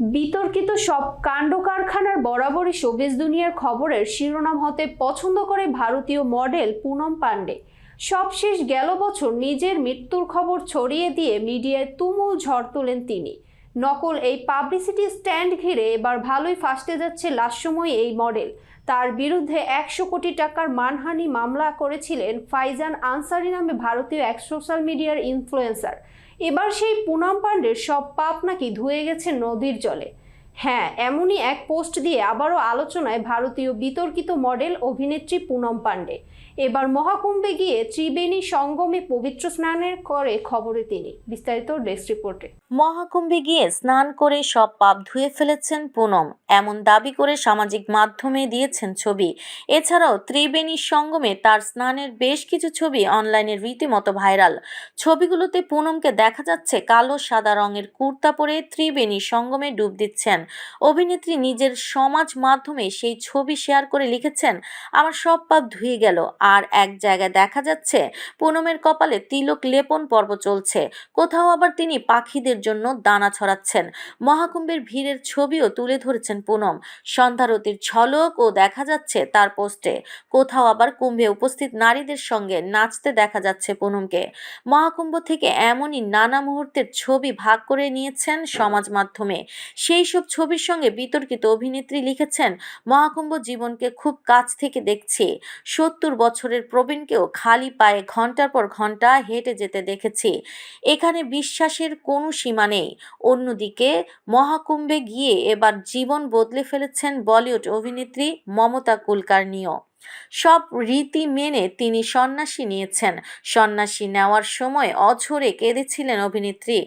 বিতর্কিত সব কাণ্ড কারখানার বরাবরই শোবিজ দুনিয়ার খবরের শিরোনাম হতে পছন্দ করে ভারতীয় মডেল পুনম পান্ডে সবশেষ গেল বছর নিজের মৃত্যুর খবর ছড়িয়ে দিয়ে মিডিয়ায় তুমুল ঝড় তোলেন তিনি। নকল এই পাবলিসিটি স্ট্যান্ড ঘিরে এবার ভালোই ফাঁসতে যাচ্ছে লাস্যময়ী এই মডেল তার বিরুদ্ধে একশো কোটি টাকার মানহানি মামলা করেছিলেন ফাইজান আনসারি নামে ভারতীয় এক সোশ্যাল মিডিয়ার ইনফ্লুয়েন্সার এবার সেই পুনাম পাণ্ডের সব পাপ নাকি ধুয়ে গেছে নদীর জলে। হ্যাঁ এমনই এক পোস্ট দিয়ে আবারও আলোচনায় ভারতীয় বিতর্কিত মডেল অভিনেত্রী পুনম পাণ্ডে। এবার মহাকুম্ভে গিয়ে ত্রিবেণী সঙ্গমে পবিত্র স্নানের করে খবরে তিনি। বিস্তারিত ডেস্ক রিপোর্টে। মহাকুম্ভে গিয়ে স্নান করে সব পাপ ধুয়ে ফেলেছেন পুনম। এমন দাবি করে সামাজিক মাধ্যমে দিয়েছেন ছবি। এছাড়াও ত্রিবেণীর সঙ্গমে তার স্নানের বেশ কিছু ছবি অনলাইনে রীতিমতো ভাইরাল। ছবিগুলোতে পুনমকে দেখা যাচ্ছে কালো সাদা রঙের কুর্তা পরে ত্রিবেণী সঙ্গমে ডুব দিচ্ছেন। অভিনেত্রী নিজের সমাজ মাধ্যমে সেই ছবি শেয়ার করে লিখেছেন, আমার সব পাপ ধুয়ে গেল। আর এক জায়গায় দেখা যাচ্ছে, পুনমের কপালে তিলক লেপন পর্ব চলছে। কোথাও আবার তিনি পাখিদের জন্য দানা ছড়াচ্ছেন। মহাকুম্ভের ভিড়ের ছবিও তুলে ধরেছেন পুনম। সন্ধ্যারতির ঝলক ও দেখা যাচ্ছে তার পোস্টে। কোথাও আবার কুম্ভে উপস্থিত নারীদের সঙ্গে নাচতে দেখা যাচ্ছে পুনমকে। মহাকুম্ভ থেকে এমনই নানা মুহূর্তের ছবি ভাগ করে নিয়েছেন সমাজ মাধ্যমে। সেই সব ছবির সঙ্গে বিতর্কিত অভিনেত্রী লিখেছেন, মহাকুম্ভ জীবনকে খুব কাছ থেকে দেখছি। সত্তর বছরের প্রবীণকেও খালি পায়ে ঘণ্টার পর ঘণ্টা হেঁটে যেতে দেখেছি। এখানে বিশ্বাসের কোনো সীমা নেই। অন্যদিকে, মহাকুম্ভে গিয়ে এবার জীবন বদলে ফেলেছেন বলিউড অভিনেত্রী মমতা কুলকার্নিও। সব রীতি মেনে তিনি সন্ন্যাসী নিয়েছেন। সন্ন্যাসী নেওয়ার সময় অঝরে কেঁদেছিলেন অভিনেত্রী।